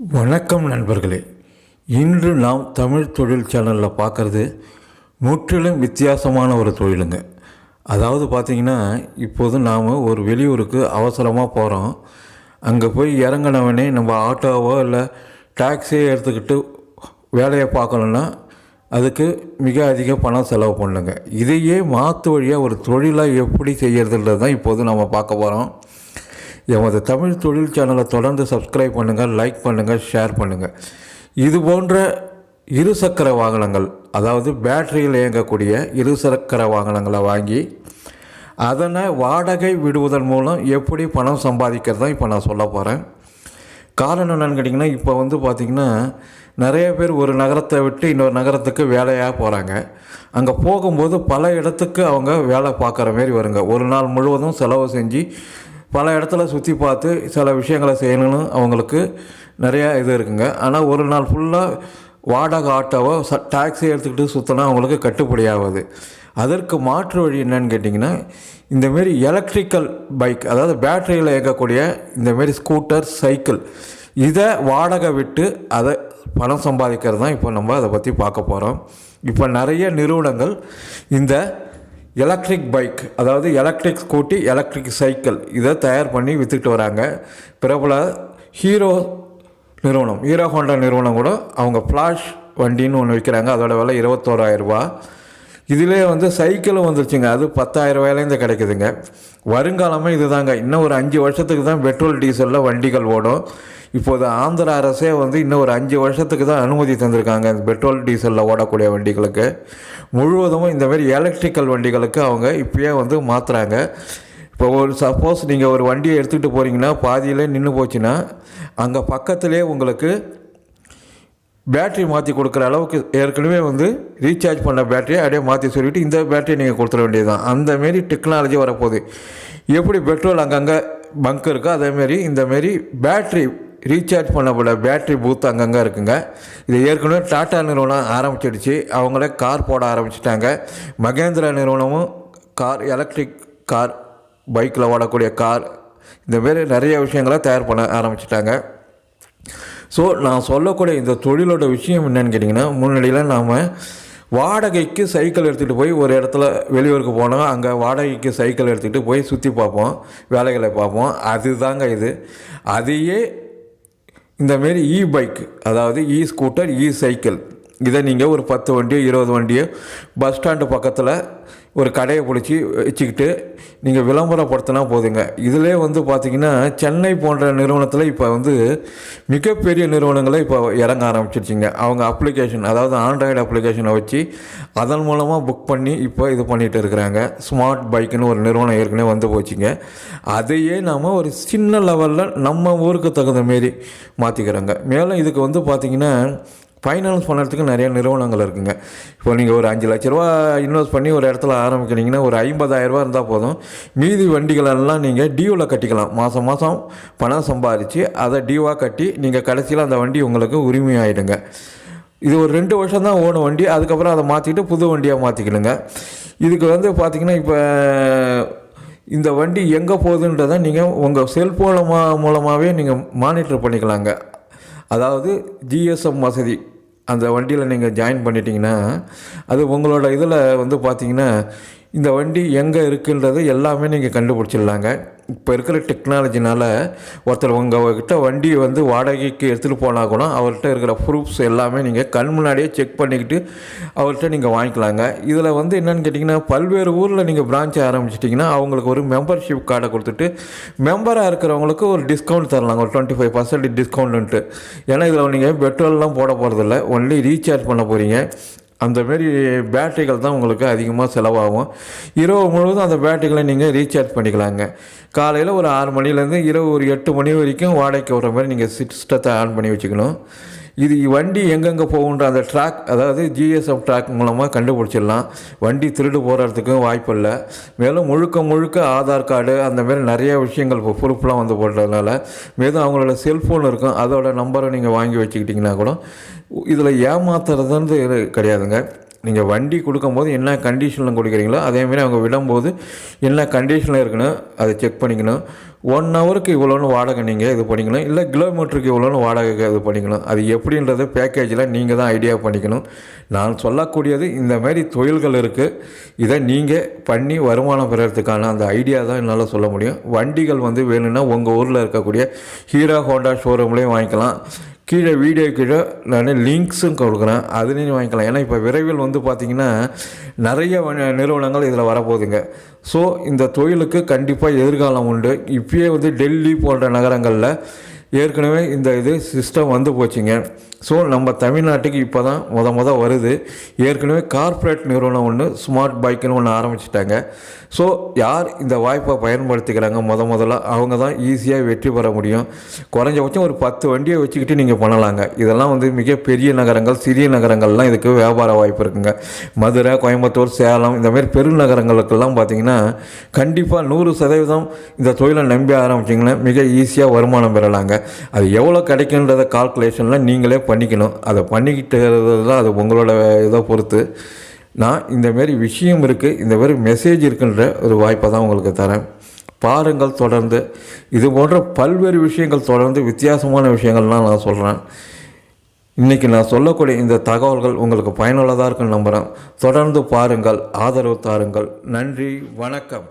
வணக்கம் நண்பர்களே. இன்று நாம் தமிழ் தொழில் சேனலில் பார்க்குறது முற்றிலும் வித்தியாசமான ஒரு தொழிலுங்க. அதாவது பார்த்திங்கன்னா இப்போது நாம் ஒரு வெளியூருக்கு அவசரமாக போகிறோம் அங்கே போய் இறங்கினவனே நம்ம ஆட்டோவோ இல்லை டாக்ஸியோ எடுத்துக்கிட்டு வேலையை பார்க்கணுன்னா அதுக்கு மிக அதிக பணம் செலவு பண்ணுங்க. இதையே மாற்று வழியாக ஒரு தொழிலாக எப்படி செய்கிறதுன்றது தான் இப்போது நம்ம பார்க்க போகிறோம் எமது தமிழ் தொழில் சேனலை தொடர்ந்து சப்ஸ்கிரைப் பண்ணுங்கள் லைக் பண்ணுங்கள் ஷேர் பண்ணுங்கள் இது போன்ற இருசக்கர வாகனங்கள் அதாவது பேட்டரியில் இயங்கக்கூடிய இருசக்கர வாகனங்களை வாங்கி அதனை வாடகை விடுவதன் மூலம் எப்படி பணம் சம்பாதிக்கிறது தான் இப்போ நான் சொல்ல போகிறேன் காரணம் என்னென்னு கேட்டிங்கன்னா இப்போ வந்து பார்த்திங்கன்னா நிறைய பேர் ஒரு நகரத்தை விட்டு இன்னொரு நகரத்துக்கு வேலையாக போகிறாங்க அங்கே போகும்போது பல இடத்துக்கு அவங்க வேலை பார்க்குற மாரி வருங்க. ஒரு நாள் முழுவதும் செலவு செஞ்சு பல இடத்துல சுற்றி பார்த்து சில விஷயங்களை செய்யணும்னு அவங்களுக்கு நிறையா இது இருக்குங்க. ஆனால் ஒரு நாள் ஃபுல்லாக வாடகை ஆட்டோவோ ச டாக்ஸி எடுத்துக்கிட்டு சுற்றினா அவங்களுக்கு கட்டுப்படியாகுது. அதற்கு மாற்று வழி என்னன்னு கேட்டிங்கன்னா இந்தமாரி எலக்ட்ரிக்கல் பைக் அதாவது பேட்டரியில் இயக்கக்கூடிய இந்தமாரி ஸ்கூட்டர் சைக்கிள் இதை வாடகை விட்டு அதை பணம் சம்பாதிக்கிறது தான் இப்போ நம்ம அதை பற்றி பார்க்க போகிறோம் இப்போ நிறைய நிறுவனங்கள் இந்த எலக்ட்ரிக் பைக் அதாவது எலக்ட்ரிக் ஸ்கூட்டி எலக்ட்ரிக் சைக்கிள் இதை தயார் பண்ணி விற்றுட்டு வராங்க. பிரபல ஹீரோ நிறுவனம் ஹீரோ ஹோண்டா நிறுவனம் கூட அவங்க ஃப்ளாஷ் வண்டின்னு ஒன்று விற்கிறாங்க அதோட விலை இருபத்தோராயிரரூபா இதிலே வந்து சைக்கிளும் வந்துருச்சுங்க. அது பத்தாயிரம் ரூபாயிலேருந்து கிடைக்குதுங்க. வருங்காலமே இதுதாங்க. இன்னும் ஒரு அஞ்சு வருஷத்துக்கு தான் பெட்ரோல் டீசலில் வண்டிகள் ஓடும். இப்போது ஆந்திர அரசே வந்து இன்னும் ஒரு அஞ்சு வருஷத்துக்கு தான் அனுமதி தந்திருக்காங்க இந்த பெட்ரோல் டீசலில் ஓடக்கூடிய வண்டிகளுக்கு. முழுவதும் இந்தமாரி எலக்ட்ரிக்கல் வண்டிகளுக்கு அவங்க இப்போயே வந்து மாற்றுறாங்க இப்போ ஒரு சப்போஸ் நீங்கள் ஒரு வண்டியை எடுத்துகிட்டு போகிறீங்கன்னா பாதியிலே நின்று போச்சுன்னா அங்கே பக்கத்துலேயே உங்களுக்கு பேட்ரி மாற்றி கொடுக்குற அளவுக்கு ஏற்கனவே வந்து ரீசார்ஜ் பண்ண பேட்டரியை அப்படியே மாற்றி சொல்லிவிட்டு இந்த பேட்டரியை நீங்கள் கொடுத்துட வேண்டியது தான் அந்தமாரி டெக்னாலஜி வரப்போகுது. எப்படி பெட்ரோல் அங்கங்கே பங்க் இருக்கோ அதேமாரி இந்தமாரி பேட்ரி ரீசார்ஜ் பண்ணப்பட பேட்ரி பூத் அங்கங்கே இருக்குங்க. இது ஏற்கனவே டாட்டா நிறுவனம் ஆரம்பிச்சிடுச்சு. அவங்களே கார் போட ஆரம்பிச்சிட்டாங்க. மகேந்திரா நிறுவனமும் கார் எலக்ட்ரிக் கார் பைக்கில் ஓடக்கூடிய கார் இந்தமாரி நிறைய விஷயங்களை தயார் பண்ண ஆரம்பிச்சிட்டாங்க. ஸோ நான் சொல்லக்கூடிய இந்த தொழிலோட விஷயம் என்னன்னு கேட்டிங்கன்னா முன்னாடியில் நாம் வாடகைக்கு சைக்கிள் எடுத்துகிட்டு போய் ஒரு இடத்துல வெளியூருக்கு போனோம். அங்கே வாடகைக்கு சைக்கிள் எடுத்துகிட்டு போய் சுற்றி பார்ப்போம். வேலைகளை பார்ப்போம். அதுதாங்க இது. அதையே இந்தமாரி இ பைக் அதாவது இ ஸ்கூட்டர் இ சைக்கிள் இதை நீங்கள் ஒரு பத்து வண்டியோ இருபது வண்டியோ பஸ் ஸ்டாண்டு பக்கத்தில் ஒரு கடையை பிடிச்சி வச்சுக்கிட்டு நீங்கள் விளம்பரப்படுத்தினா போதுங்க. இதிலே வந்து பார்த்திங்கன்னா சென்னை போன்ற நிறுவனத்தில் இப்போ வந்து மிகப்பெரிய நிறுவனங்களை இப்போ இறங்க ஆரம்பிச்சிருச்சிங்க. அவங்க அப்ளிகேஷன் அதாவது ஆண்ட்ராய்டு அப்ளிகேஷனை வச்சு அதன் மூலமாக புக் பண்ணி இப்போ இது பண்ணிகிட்டு இருக்கிறாங்க. ஸ்மார்ட் பைக்குன்னு ஒரு நிறுவனம் ஏற்கனவே வந்து போச்சுங்க. அதையே நாம் ஒரு சின்ன லெவலில் நம்ம ஊருக்கு தகுந்த மாரி மாற்றிக்கிறோங்க மேலும் இதுக்கு வந்து பார்த்திங்கன்னா ஃபைனான்ஸ் பண்ணுறதுக்கு நிறைய நிறுவனங்கள் இருக்குங்க. இப்போ நீங்கள் ஒரு அஞ்சு லட்ச ரூபா இன்வெஸ்ட் பண்ணி ஒரு இடத்துல ஆரம்பிக்கிறீங்கன்னா ஒரு ஐம்பதாயிரரூபா இருந்தால் போதும். மீதி வண்டிகளெல்லாம் நீங்கள் டியூவில் கட்டிக்கலாம். மாதம் மாதம் பணம் சம்பாதிச்சு அதை டியூவாக கட்டி நீங்கள் கடைசியில் அந்த வண்டி உங்களுக்கு உரிமையாயிடுங்க. இது ஒரு ரெண்டு வருஷம் தான் ஓடும் வண்டி. அதுக்கப்புறம் அதை மாற்றிட்டு புது வண்டியாக மாற்றிக்கணுங்க இதுக்கு வந்து பார்த்திங்கன்னா இப்போ இந்த வண்டி எங்கே போகுதுன்றதை நீங்கள் உங்கள் செல்ஃபோன் மூலமாகவே நீங்கள் மானிட்டர் பண்ணிக்கலாங்க. அதாவது ஜிஎஸ்எம் வசதி. அந்த வண்டியில் நீங்கள் ஜாயின் பண்ணிட்டீங்கன்னா அது உங்களோட இதில் வந்து பார்த்தீங்கன்னா இந்த வண்டி எங்கே இருக்குன்றது எல்லாமே நீங்கள் கண்டுபிடிச்சிடலாங்க. இப்போ இருக்கிற டெக்னாலஜினால் ஒருத்தர் உங்கள்கிட்ட வண்டி வந்து வாடகைக்கு எடுத்துகிட்டு போனால் கூட அவர்கிட்ட இருக்கிற ப்ரூஃப்ஸ் எல்லாமே நீங்கள் கண் முன்னாடியே செக் பண்ணிக்கிட்டு அவர்கிட்ட நீங்கள் வாங்கிக்கலாங்க. இதில் வந்து என்னென்னு கேட்டிங்கன்னா பல்வேறு ஊரில் நீங்கள் பிரான்ச் ஆரம்பிச்சிட்டிங்கன்னா அவங்களுக்கு ஒரு மெம்பர்ஷிப் கார்டை கொடுத்துட்டு மெம்பராக இருக்கிறவங்களுக்கு ஒரு டிஸ்கவுண்ட் தரலாங்க. ஒரு டுவெண்ட்டி ஃபைவ் பர்சன்ட் டிஸ்கவுண்ட்டு ஏன்னா இதில் நீங்கள் பெட்ரோல்லாம் போட போகிறதில்ல ஒன்லி ரீசார்ஜ் பண்ண போகிறீங்க அந்தமாரி பேட்டரிகள் தான் உங்களுக்கு அதிகமாக செலவாகும். இரவு முழுவதும் அந்த பேட்டரிகளை நீங்கள் ரீசார்ஜ் பண்ணிக்கலாங்க. காலையில் ஒரு ஆறு மணிலேருந்து இரவு ஒரு எட்டு மணி வரைக்கும் வாடகைக்கு வர மாதிரி நீங்கள் சிஸ்டத்தை ஆன் பண்ணி வச்சுக்கணும். இது வண்டி எங்கெங்கே போகுன்ற அந்த ட்ராக் அதாவது ஜிஎஸ்எம் ட்ராக் மூலமாக கண்டுபிடிச்சிடலாம். வண்டி திருடு போகிறதுக்கும் வாய்ப்பு இல்லை. மேலும் முழுக்க முழுக்க ஆதார் கார்டு அந்தமாரி நிறைய விஷயங்கள் இப்போ ப்ரூஃப்லாம் வந்து போடுறதுனால மேலும் அவங்களோட செல்ஃபோன் இருக்கும். அதோட நம்பரை நீங்கள் வாங்கி வச்சுக்கிட்டிங்கன்னா கூட இதில் ஏமாத்துறதுன்றது கிடையாதுங்க. நீங்கள் வண்டி கொடுக்கும்போது என்ன கண்டிஷனில் கொடுக்குறீங்களோ அதேமாரி அவங்க விடும்போது என்ன கண்டிஷனில் இருக்கணும் அதை செக் பண்ணிக்கணும். ஒன் ஹவருக்கு இவ்வளோன்னு வாடகை நீங்கள் இது பண்ணிக்கணும். இல்லை கிலோமீட்டருக்கு இவ்வளோன்னு வாடகை இது பண்ணிக்கணும். அது எப்படின்றது பேக்கேஜில் நீங்கள் தான் ஐடியா பண்ணிக்கணும். நான் சொல்லக்கூடியது இந்த மாதிரி தொழில்கள் இருக்குது இதை நீங்கள் பண்ணி வருமானம் பெறத்துக்கான அந்த ஐடியா தான் என்னால் சொல்ல முடியும். வண்டிகள் வந்து வேணும்னா உங்கள் ஊரில் இருக்கக்கூடிய ஹீரோ ஹோண்டா ஷோரூம்லேயும் வாங்கிக்கலாம். கீழே வீடியோ கீழே நான் லிங்க்ஸும் கொடுக்குறேன். அதுலேயும் வாங்கிக்கலாம். ஏன்னா இப்போ விரைவில் வந்து பார்த்திங்கன்னா நிறைய நிறுவனங்கள் இதில் வரப்போகுதுங்க. ஸோ இந்த தொழிலுக்கு கண்டிப்பாக எதிர்காலம் உண்டு. இப்பயே வந்து டெல்லி போன்ற நகரங்களில் ஏற்கனவே இந்த இது சிஸ்டம் வந்து போச்சுங்க. ஸோ நம்ம தமிழ்நாட்டுக்கு இப்போ தான் முத முத வருது. ஏற்கனவே கார்ப்பரேட் நிறுவனம் ஒன்று ஸ்மார்ட் பைக்குன்னு ஒன்று ஆரம்பிச்சிட்டாங்க. ஸோ யார் இந்த வாய்ப்பை பயன்படுத்திக்கிறாங்க? முத முதல்ல அவங்க தான் ஈஸியாக வெற்றி பெற முடியும். குறைஞ்சபட்சம் ஒரு பத்து வண்டியை வச்சுக்கிட்டு நீங்கள் பண்ணலாங்க. இதெல்லாம் வந்து மிகப்பெரிய நகரங்கள் சிறிய நகரங்கள்லாம் இதுக்கு வியாபார வாய்ப்பு இருக்குங்க. மதுரை கோயம்புத்தூர் சேலம் இந்த மாதிரி பெருநகரங்களுக்கெல்லாம் பார்த்தீங்கன்னா கண்டிப்பாக நூறு சதவீதம் இந்த தொழிலை நம்பி ஆரம்பிச்சிங்கன்னா மிக ஈஸியாக வருமானம் பெறலாங்க. அது எவ்வளோ கிடைக்குன்றத கால்குலேஷனில் நீங்களே பண்ணிக்கணும். அதை பண்ணிக்கிட்டு தான் அது உங்களோட இதை பொறுத்து. நான் இந்தமாரி விஷயம் இருக்குது இந்த மாதிரி மெசேஜ் இருக்குன்ற ஒரு வாய்ப்பை தான் உங்களுக்கு தரேன். பாருங்கள் தொடர்ந்து. இது போன்ற பல்வேறு விஷயங்கள் தொடர்ந்து வித்தியாசமான விஷயங்கள்லாம் நான் சொல்கிறேன் இன்றைக்கி நான் சொல்லக்கூடிய இந்த தகவல்கள் உங்களுக்கு பயனுள்ளதாக இருக்குன்னு நம்புகிறேன் தொடர்ந்து பாருங்கள் ஆதரவு தாருங்கள். நன்றி வணக்கம்.